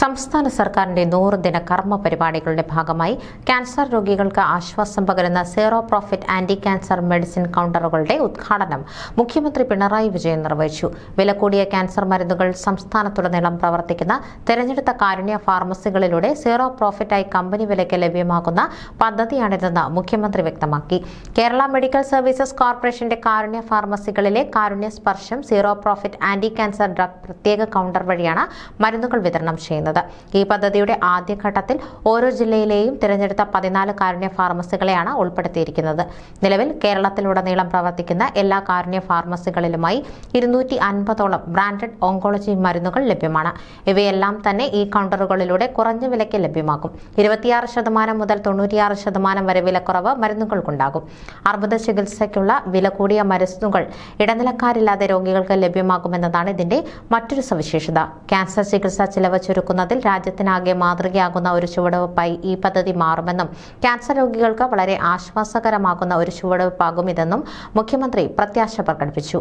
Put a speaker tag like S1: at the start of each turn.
S1: സംസ്ഥാന സർക്കാരിന്റെ നൂറ് ദിന കർമ്മ പരിപാടികളുടെ ഭാഗമായി ക്യാൻസർ രോഗികൾക്ക് ആശ്വാസം പകരുന്ന zero profit anti cancer medicine കൗണ്ടറുകളുടെ ഉദ്ഘാടനം മുഖ്യമന്ത്രി പിണറായി വിജയൻ നിർവഹിച്ചു. വില കൂടിയ ക്യാൻസർ മരുന്നുകൾ സംസ്ഥാനത്തുടനീളം പ്രവർത്തിക്കുന്ന തെരഞ്ഞെടുത്ത കാരുണ്യ ഫാർമസികളിലൂടെ സീറോ പ്രോഫിറ്റായി കമ്പനി വിലയ്ക്ക് ലഭ്യമാക്കുന്ന പദ്ധതിയാണിതെന്ന് മുഖ്യമന്ത്രി വ്യക്തമാക്കി. കേരള മെഡിക്കൽ സർവീസസ് കോർപ്പറേഷന്റെ കാരുണ്യ ഫാർമസികളിലെ Karunya Sparsham zero profit anti cancer drug പ്രത്യേക കൗണ്ടർ വഴിയാണ് മരുന്നുകൾ വിതരണം ചെയ്യുന്നത്. ഈ പദ്ധതിയുടെ ആദ്യഘട്ടത്തിൽ ഓരോ ജില്ലയിലെയും തിരഞ്ഞെടുത്ത പതിനാല് കാരുണ്യ ഫാർമസികളെയാണ് ഉൾപ്പെടുത്തിയിരിക്കുന്നത്. നിലവിൽ കേരളത്തിലുടനീളം പ്രവർത്തിക്കുന്ന എല്ലാ കാരുണ്യ ഫാർമസികളിലുമായി ഇരുന്നൂറ്റി അൻപതോളം ബ്രാൻഡഡ് ഓങ്കോളജി മരുന്നുകൾ ലഭ്യമാണ്. ഇവയെല്ലാം തന്നെ ഈ കൗണ്ടറുകളിലൂടെ കുറഞ്ഞ വിലയ്ക്ക് ലഭ്യമാകും. ഇരുപത്തിയാറ് ശതമാനം മുതൽ തൊണ്ണൂറ്റിയാറ് ശതമാനം വരെ വിലക്കുറവ് മരുന്നുകൾക്കുണ്ടാകും. അർബുദ ചികിത്സയ്ക്കുള്ള വില കൂടിയ മരുന്നുകൾ ഇടനിലക്കാരില്ലാതെ രോഗികൾക്ക് ലഭ്യമാകുമെന്നതാണ് ഇതിന്റെ മറ്റൊരു സവിശേഷത. ക്യാൻസർ ചികിത്സ ചിലവ് ചുരുക്കുന്നതിൽ രാജ്യത്തിനാകെ മാതൃകയാകുന്ന ഒരു ചുവടുവയ്പായി ഈ പദ്ധതി മാറുമെന്നും ക്യാൻസർ രോഗികൾക്ക് വളരെ ആശ്വാസകരമാകുന്ന ഒരു ചുവടുവയ്പാകും ഇതെന്നും മുഖ്യമന്ത്രി പ്രത്യാശ പ്രകടിപ്പിച്ചു.